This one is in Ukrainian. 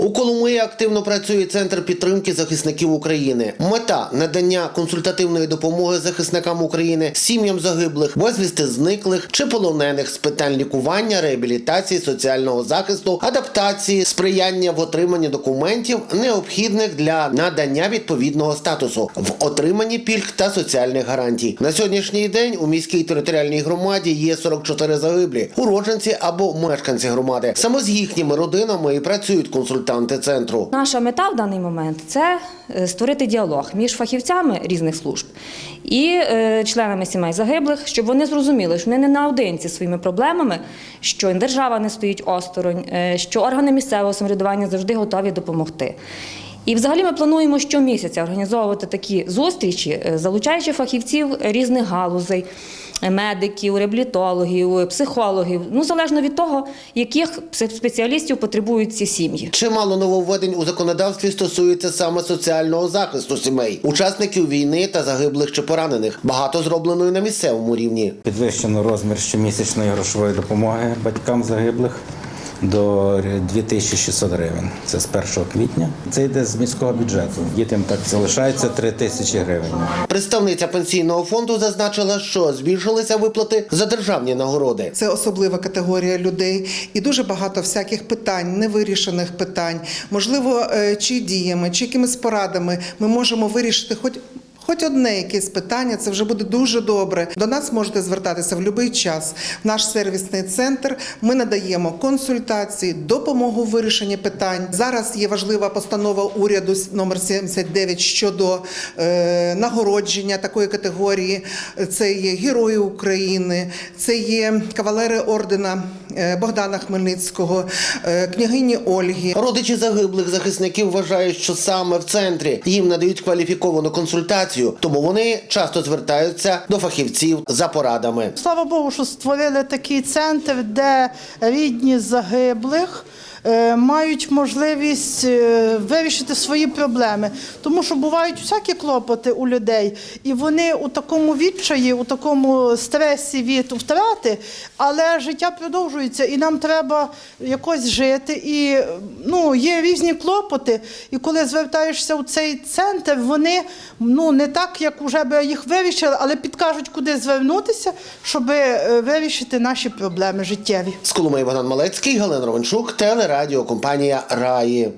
У Коломиї активно працює центр підтримки захисників України. Мета надання консультативної допомоги захисникам України, сім'ям загиблих, безвісти зниклих чи полонених з питань лікування, реабілітації, соціального захисту, адаптації, сприяння в отриманні документів, необхідних для надання відповідного статусу в отриманні пільг та соціальних гарантій. На сьогоднішній день у міській територіальній громаді є 44 загиблі, уродженці або мешканці громади. Саме з їхніми родинами і працюють консультанти центру. Наша мета в даний момент це е, створити діалог між фахівцями різних служб і е, членами сімей загиблих, щоб вони зрозуміли, що вони не наодинці своїми проблемами, що держава не стоїть осторонь, е, що органи місцевого самоврядування завжди готові допомогти. І взагалі ми плануємо щомісяця організовувати такі зустрічі, е, залучаючи фахівців різних галузей, е, медиків, реабілітологів, психологів, ну залежно від того, яких спеціалістів потребують ці сім'ї. Чимало нововведень у законодавстві стосується саме соціального захисту сімей, учасників війни та загиблих чи поранених. Багато зроблено і на місцевому рівні. Підвищено розмір щомісячної грошової допомоги батькам загиблих до 2600 гривень. Це з 1 квітня. Це йде з міського бюджету. Дітям так залишається 3 тисячі гривень. Представниця пенсійного фонду зазначила, що збільшилися виплати за державні нагороди. Це особлива категорія людей, і дуже багато всяких питань, невирішених питань. Можливо, е, чи діями, чи якимись порадами ми можемо вирішити хоч. Хоч одне якесь питання, це вже буде дуже добре. До нас можете звертатися в будь-який час. Наш сервісний центр ми надаємо консультації, допомогу в вирішенні питань. Зараз є важлива постанова уряду номер 79 щодо е, нагородження такої категорії. Це є герої України, це є кавалери ордена Богдана Хмельницького, е, княгині Ольги. Родичі загиблих захисників вважають, що саме в центрі їм надають кваліфіковану консультацію, тому вони часто звертаються до фахівців за порадами. Слава Богу, що створили такий центр, де рідні загиблих е, мають можливість е, вирішити свої проблеми. Тому що бувають всякі клопоти у людей, і вони у такому відчаї, у такому стресі від втрати, але життя продовжується, і нам треба якось жити. І ну, є різні клопоти. І коли звертаєшся у цей центр, вони ну, не так, як вже би їх вирішили, але підкажуть, куди звернутися, щоб е, вирішити наші проблеми життєві. З Коломиї Богдан Малецький, Галина Романчук, телерадіокомпанія Раї.